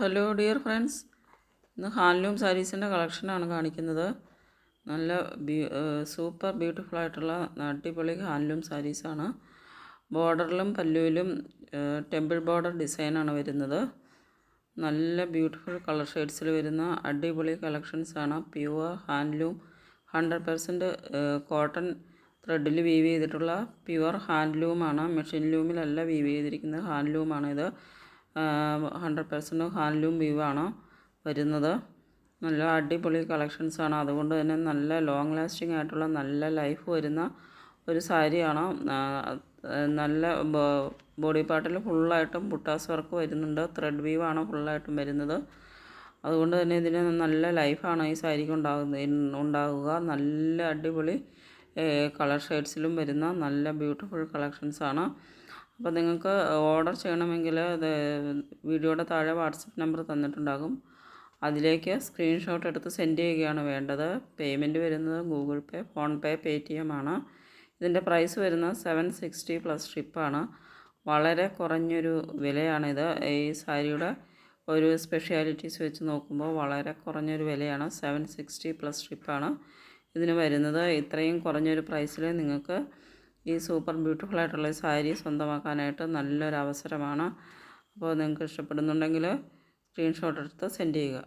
Hello dear friends ഇന്ന് handloom സാരീസിന്റെ കളക്ഷനാണ് കാണിക്കുന്നത്. നല്ല ബ്യൂ സൂപ്പർ ബ്യൂട്ടിഫുൾ ആയിട്ടുള്ള അടിപൊളി ഹാൻഡ്ലൂം സാരീസാണ്. ബോർഡറിലും പല്ലുവിലും ടെമ്പിൾ ബോർഡർ ഡിസൈനാണ് വരുന്നത്. നല്ല ബ്യൂട്ടിഫുൾ കളർ ഷെയ്ഡ്സിൽ വരുന്ന അടിപൊളി കളക്ഷൻസാണ്. Pure handloom hundred percent cotton ത്രെഡിൽ weave ചെയ്തിട്ടുള്ള പ്യുവർ ഹാൻഡ്ലൂമാണ്. മെഷീൻ ലൂമിലല്ല വീവ് ചെയ്തിരിക്കുന്നത്. ഹാൻഡ്ലൂമാണിത്. ഹൺഡ്രഡ് പെർസെന്റ് ഹാൻഡ്ലൂം വീവാണ് വരുന്നത്. നല്ല അടിപൊളി കളക്ഷൻസാണ്. അതുകൊണ്ട് തന്നെ നല്ല ലോങ് ലാസ്റ്റിംഗ് ആയിട്ടുള്ള നല്ല ലൈഫ് വരുന്ന ഒരു സാരിയാണ്. നല്ല ബോഡി പാർട്ടിൽ ഫുള്ളായിട്ടും ബുട്ടാസ് വർക്ക് വരുന്നുണ്ട്. ത്രെഡ് വീവാണ് ഫുള്ളായിട്ടും വരുന്നത്. അതുകൊണ്ട് തന്നെ ഇതിന് നല്ല ലൈഫാണ് ഈ സാരിക്ക് ഉണ്ടാകുന്ന ഉണ്ടാകുക. നല്ല അടിപൊളി കളർ ഷെയ്ഡ്സിലും വരുന്ന നല്ല ബ്യൂട്ടിഫുൾ കളക്ഷൻസാണ് അപ്പോൾ നിങ്ങൾക്ക് ഓർഡർ ചെയ്യണമെങ്കിൽ അത് വീഡിയോയുടെ താഴെ വാട്സപ്പ് നമ്പർ തന്നിട്ടുണ്ടാകും. അതിലേക്ക് സ്ക്രീൻഷോട്ട് എടുത്ത് സെൻഡ് ചെയ്യുകയാണ് വേണ്ടത്. പേയ്മെന്റ് വരുന്നത് Google pay phone pay Paytm ആണ്. ഇതിന്റെ പ്രൈസ് വരുന്നത് സെവൻ സിക്സ്റ്റി പ്ലസ് ഷിപ്പാണ്. വളരെ കുറഞ്ഞൊരു വിലയാണിത്. ഈ സാരിയുടെ ഒരു സ്പെഷ്യാലിറ്റീസ് വെച്ച് നോക്കുമ്പോൾ വളരെ കുറഞ്ഞൊരു വിലയാണ്. സെവൻ സിക്സ്റ്റി പ്ലസ് ഷിപ്പാണ്. ഇതിന് വരുന്നത് ഇത്രയും കുറഞ്ഞൊരു പ്രൈസിൽ നിങ്ങൾക്ക് ഈ സൂപ്പർ ബ്യൂട്ടിഫുൾ ആയിട്ടുള്ള സാരി സ്വന്തമാക്കാനായിട്ട് നല്ലൊരു അവസരമാണ് അപ്പോൾ നിങ്ങൾക്ക് ഇഷ്ടപ്പെടുന്നുണ്ടെങ്കിൽ സ്ക്രീൻഷോട്ട് എടുത്ത് സെൻഡ് ചെയ്യുക.